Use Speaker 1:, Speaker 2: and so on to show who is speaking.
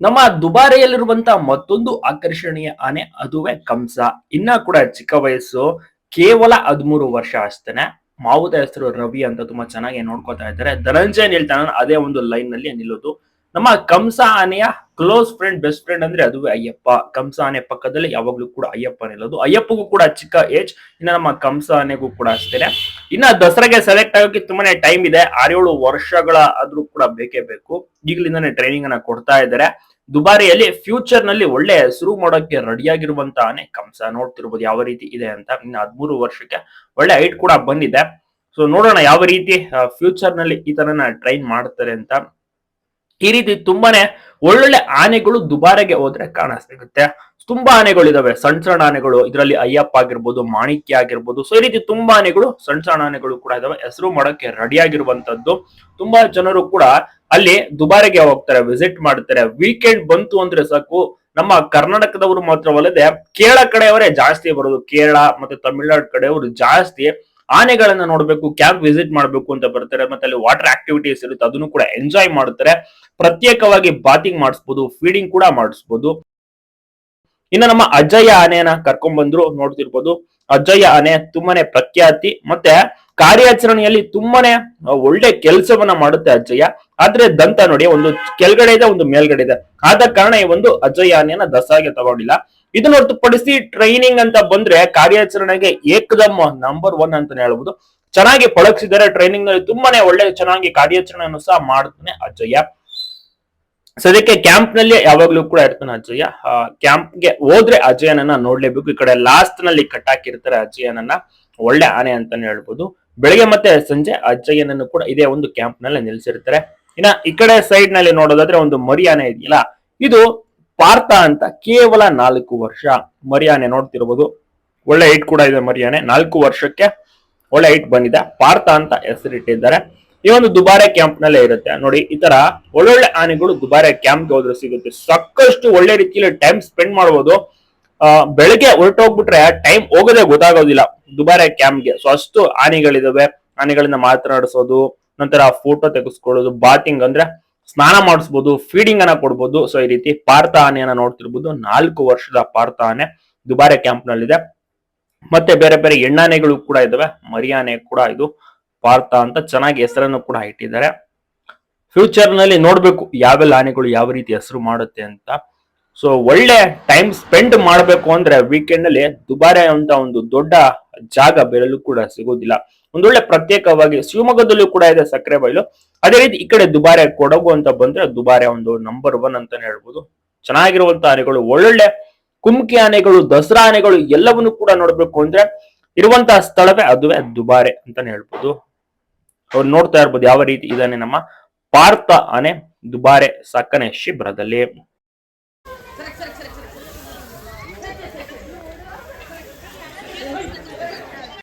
Speaker 1: ನಮ್ಮ ದುಬಾರಿಯಲ್ಲಿರುವಂತಹ ಮತ್ತೊಂದು ಆಕರ್ಷಣೀಯ ಆನೆ ಅದುವೇ ಕಂಸ. ಇನ್ನ ಕೂಡ ಚಿಕ್ಕ ವಯಸ್ಸು, ಕೇವಲ ಹದಿಮೂರು ವರ್ಷ ಅಷ್ಟೇನೆ. ಮಾವುತ ಹೆಸರು ರವಿ ಅಂತ ತುಂಬಾ ಚೆನ್ನಾಗಿ ನೋಡ್ಕೊತಾ ಇದ್ದಾರೆ. ಧನಂಜಯ್ ನಿಲ್ತಾನ ಅದೇ ಒಂದು ಲೈನ್ನಲ್ಲಿ ನಿಲ್ಲೋದು ನಮ್ಮ ಕಂಸ ಆನೆಯ ಕ್ಲೋಸ್ ಫ್ರೆಂಡ್ ಬೆಸ್ಟ್ ಫ್ರೆಂಡ್ ಅಂದ್ರೆ ಅದುವೇ ಅಯ್ಯಪ್ಪ. ಕಂಸ ಆನೆ ಪಕ್ಕದಲ್ಲಿ ಯಾವಾಗ್ಲೂ ಕೂಡ ಅಯ್ಯಪ್ಪ ನಿಲ್ಲೋದು ಅಯ್ಯಪ್ಪಗೂ ಕೂಡ ಚಿಕ್ಕ ಏಜ್ ಇನ್ನು ನಮ್ಮ ಕಂಸ ಆನೆಗೂ ಕೂಡ ಅಷ್ಟೇನೆ ಇನ್ನ ದಸರಾಗೆ ಸೆಲೆಕ್ಟ್ ಆಗೋಕೆ ತುಂಬಾನೇ ಟೈಮ್ ಇದೆ. ಆರೇಳು ವರ್ಷಗಳ ಆದ್ರೂ ಕೂಡ ಬೇಕೇ ಬೇಕು. ಈಗಲಿಂದಾನೇ ಟ್ರೈನಿಂಗ್ ಅನ್ನ ಕೊಡ್ತಾ ಇದ್ದಾರೆ. ದುಬಾರಿಯಲ್ಲಿ ಫ್ಯೂಚರ್ನಲ್ಲಿ ಒಳ್ಳೆ ಹೆಸರು ಮಾಡೋಕೆ ರೆಡಿಯಾಗಿರುವಂತ ಆನೆ ಕಂಸ. ನೋಡ್ತಿರ್ಬೋದು ಯಾವ ರೀತಿ ಇದೆ ಅಂತ. ಇನ್ನು ಹದ್ಮೂರು ವರ್ಷಕ್ಕೆ ಒಳ್ಳೆ ಹೈಟ್ ಕೂಡ ಬಂದಿದೆ. ಸೊ ನೋಡೋಣ ಯಾವ ರೀತಿ ಫ್ಯೂಚರ್ನಲ್ಲಿ ಈ ತರನ ಟ್ರೈನ್ ಮಾಡ್ತಾರೆ ಅಂತ. ಈ ರೀತಿ ತುಂಬಾನೇ ಒಳ್ಳೊಳ್ಳೆ ಆನೆಗಳು ದುಬಾರೆಗೆ ಹೋದ್ರೆ ಕಾಣ ಸಿಗುತ್ತೆ. ತುಂಬಾ ಆನೆಗಳಿದಾವೆ. ಸಣ್ಣ ಸಣ್ಣ ಆನೆಗಳು, ಇದರಲ್ಲಿ ಅಯ್ಯಪ್ಪ ಆಗಿರ್ಬೋದು, ಮಾಣಿಕ್ಯ ಆಗಿರ್ಬೋದು. ಸೊ ಈ ರೀತಿ ತುಂಬಾ ಆನೆಗಳು ಸಣ್ಣ ಸಣ್ಣ ಆನೆಗಳು ಕೂಡ ಇದಾವೆ. ಹೆಸರು ಮಾಡೋಕೆ ರೆಡಿ ಆಗಿರುವಂತದ್ದು. ತುಂಬಾ ಜನರು ಕೂಡ ಅಲ್ಲಿ ದುಬಾರೆಗೆ ಹೋಗ್ತಾರೆ ವಿಸಿಟ್ ಮಾಡ್ತಾರೆ. ವೀಕೆಂಡ್ ಬಂತು ಅಂದ್ರೆ ಸಾಕು. ನಮ್ಮ ಕರ್ನಾಟಕದವರು ಮಾತ್ರವಲ್ಲದೆ ಕೇರಳ ಕಡೆಯವರೇ ಜಾಸ್ತಿ ಬರೋದು. ಕೇರಳ ಮತ್ತೆ ತಮಿಳುನಾಡು ಕಡೆಯವರು ಜಾಸ್ತಿ ಆನೆಗಳನ್ನ ನೋಡ್ಬೇಕು ಕ್ಯಾಂಪ್ ವಿಸಿಟ್ ಮಾಡ್ಬೇಕು ಅಂತ ಬರ್ತಾರೆ, ಮತ್ತೆ ಅಲ್ಲಿ ವಾಟರ್ ಆಕ್ಟಿವಿಟೀಸ್ ಇರುತ್ತೆ, ಅದನ್ನು ಕೂಡ ಎಂಜಾಯ್ ಮಾಡ್ತಾರೆ. ಪ್ರತ್ಯೇಕವಾಗಿ ಬಾತಿಂಗ್ ಮಾಡಿಸ್ಬೋದು, ಫೀಡಿಂಗ್ ಕೂಡ ಮಾಡಿಸ್ಬೋದು. ಇನ್ನು ನಮ್ಮ ಅಜ್ಜಯ್ಯ ಆನೆಯನ್ನ ಕರ್ಕೊಂಡ್ ಬಂದ್ರು ನೋಡ್ತಿರ್ಬೋದು. ಅಜ್ಜಯ್ಯ ಆನೆ ತುಂಬಾನೇ ಪ್ರಖ್ಯಾತಿ, ಮತ್ತೆ ಕಾರ್ಯಾಚರಣೆಯಲ್ಲಿ ತುಂಬಾನೇ ಒಳ್ಳೆ ಕೆಲಸವನ್ನ ಮಾಡುತ್ತೆ ಅಜ್ಜಯ್ಯ ಆದ್ರೆ ದಂತ ನೋಡಿ, ಒಂದು ಕೆಳಗಡೆ ಇದೆ, ಒಂದು ಮೇಲ್ಗಡೆ ಇದೆ. ಆದ ಕಾರಣ ಈ ಒಂದು ಅಜ್ಜಯ್ಯ ಆನೆಯನ್ನ ದಸಾಗೆ ತಗೊಂಡಿಲ್ಲ. ಇದನ್ನ ಹೊರತುಪಡಿಸಿ ಟ್ರೈನಿಂಗ್ ಅಂತ ಬಂದ್ರೆ ಕಾರ್ಯಾಚರಣೆಗೆ ಏಕದಮ್ ನಂಬರ್ ಒನ್ ಅಂತಾನೆ ಹೇಳ್ಬೋದು. ಚೆನ್ನಾಗಿ ಪಳಗಿಸಿದ್ದಾರೆ. ಟ್ರೈನಿಂಗ್ನಲ್ಲಿ ತುಂಬಾನೇ ಒಳ್ಳೆ ಚೆನ್ನಾಗಿ ಕಾರ್ಯಾಚರಣೆಯನ್ನು ಸಹ ಮಾಡ್ತಾನೆ ಅಜ್ಜಯ್ಯ ಸದ್ಯಕ್ಕೆ ಕ್ಯಾಂಪ್ನಲ್ಲಿ ಯಾವಾಗ್ಲೂ ಕೂಡ ಇರ್ತಾನೆ ಅಜ್ಜಯ್ಯ ಕ್ಯಾಂಪ್ಗೆ ಹೋದ್ರೆ ಅಜಯನನ್ನ ನೋಡ್ಲೇಬೇಕು. ಈ ಕಡೆ ಲಾಸ್ಟ್ನಲ್ಲಿ ಕಟ್ ಹಾಕಿರ್ತಾರೆ ಅಜಯನನ್ನ ಒಳ್ಳೆ ಆನೆ ಅಂತಾನೆ ಹೇಳ್ಬೋದು. ಬೆಳಿಗ್ಗೆ ಮತ್ತೆ ಸಂಜೆ ಅಜ್ಜಯ್ಯನನ್ನು ಕೂಡ ಇದೇ ಒಂದು ಕ್ಯಾಂಪ್ನಲ್ಲಿ ನಿಲ್ಸಿರ್ತಾರೆ ಇನ್ನ ಈ ಕಡೆ ಸೈಡ್ನಲ್ಲಿ ನೋಡೋದಾದ್ರೆ ಒಂದು ಮರಿ ಆನೆ ಇದೆಯಲ್ಲ? ಇದು ಪಾರ್ಥ ಅಂತ ಕೇವಲ ನಾಲ್ಕು ವರ್ಷ. ಮರಿಯಾನೆ ನೋಡ್ತಿರ್ಬೋದು. ಒಳ್ಳೆ ಹೈಟ್ ಕೂಡ ಇದೆ ಮರಿಯಾನೆ. ನಾಲ್ಕು ವರ್ಷಕ್ಕೆ ಒಳ್ಳೆ ಹೈಟ್ ಬಂದಿದೆ. ಪಾರ್ಥ ಅಂತ ಹೆಸರಿಟ್ಟಿದ್ದಾರೆ. ಈ ಒಂದು ದುಬಾರೆ ಕ್ಯಾಂಪ್ ನಲ್ಲೇ ಇರುತ್ತೆ. ನೋಡಿ, ಈ ತರ ಒಳ್ಳೊಳ್ಳೆ ಆನೆಗಳು ದುಬಾರೆ ಕ್ಯಾಂಪ್ ಹೋದ್ರೆ ಸಿಗುತ್ತೆ. ಸಾಕಷ್ಟು ಒಳ್ಳೆ ರೀತಿಯಲ್ಲಿ ಟೈಮ್ ಸ್ಪೆಂಡ್ ಮಾಡ್ಬೋದು. ಬೆಳಗ್ಗೆ ಹೊರಟೋಗ್ಬಿಟ್ರೆ ಟೈಮ್ ಹೋಗೋದೇ ಗೊತ್ತಾಗೋದಿಲ್ಲ. ದುಬಾರೆ ಕ್ಯಾಂಪ್ಗೆ ಸೊ ಅಷ್ಟು ಆನೆಗಳಿದಾವೆ. ಆನೆಗಳನ್ನ ಮಾತನಾಡಿಸೋದು, ನಂತರ ಫೋಟೋ ತೆಗೆಸ್ಕೊಳ್ಳೋದು ಬಾಟಿಂಗ್ ಅಂದ್ರೆ ಸ್ನಾನ ಮಾಡಿಸ್ಬೋದು ಫೀಡಿಂಗ್ ಅನ್ನ ಕೊಡ್ಬೋದು. ಸೊ ಈ ರೀತಿ ಪಾರ್ಥ ಆನೆಯನ್ನ ನೋಡ್ತಿರ್ಬೋದು. ನಾಲ್ಕು ವರ್ಷದ ಪಾರ್ಥ ಆನೆ ದುಬಾರೆ ಕ್ಯಾಂಪ್ ನಲ್ಲಿದೆ ಮತ್ತೆ ಬೇರೆ ಬೇರೆ ಎಣ್ಣಾನೆಗಳು ಕೂಡ ಇದಾವೆ. ಮರಿಯಾನೆ ಕೂಡ ಇದು ಪಾರ್ಥ ಅಂತ ಚೆನ್ನಾಗಿ ಹೆಸರನ್ನು ಕೂಡ ಇಟ್ಟಿದ್ದಾರೆ. ಫ್ಯೂಚರ್ನಲ್ಲಿ ನೋಡ್ಬೇಕು ಯಾವೆಲ್ಲ ಆನೆಗಳು ಯಾವ ರೀತಿ ಹೆಸರು ಮಾಡುತ್ತೆ ಅಂತ. ಸೊ ಒಳ್ಳೆ ಟೈಮ್ ಸ್ಪೆಂಡ್ ಮಾಡಬೇಕು ಅಂದ್ರೆ ವೀಕೆಂಡ್ ಅಲ್ಲಿ ದುಬಾರೆ ಅಂತ ಒಂದು ದೊಡ್ಡ ಜಾಗ ಬೆರಲು ಕೂಡ ಸಿಗೋದಿಲ್ಲ. ಒಂದೊಳ್ಳೆ ಪ್ರತ್ಯೇಕವಾಗಿ ಶಿವಮೊಗ್ಗದಲ್ಲೂ ಕೂಡ ಇದೆ ಸಕ್ಕರೆ ಬಯಲು. ಅದೇ ರೀತಿ ಈ ಕಡೆ ದುಬಾರೆ ಕೊಡಗು ಅಂತ ಬಂದ್ರೆ ದುಬಾರೆ ಒಂದು ನಂಬರ್ ಒನ್ ಅಂತಾನೆ ಹೇಳ್ಬೋದು. ಚೆನ್ನಾಗಿರುವಂತ ಆನೆಗಳು, ಒಳ್ಳೊಳ್ಳೆ ಕುಮ್ಕಿ ಆನೆಗಳು, ದಸರಾ ಆನೆಗಳು ಎಲ್ಲವನ್ನು ಕೂಡ ನೋಡ್ಬೇಕು ಅಂದ್ರೆ ಇರುವಂತಹ ಸ್ಥಳವೇ ಅದುವೇ ದುಬಾರೆ ಅಂತಾನೆ ಹೇಳ್ಬೋದು. ಅವ್ರು ನೋಡ್ತಾ ಇರ್ಬೋದು ಯಾವ ರೀತಿ ಇದಾನೆ ನಮ್ಮ ಪಾರ್ಥ ಆನೆ ದುಬಾರೆ ಸಕ್ಕನೆ ಶಿಬಿರದಲ್ಲಿ.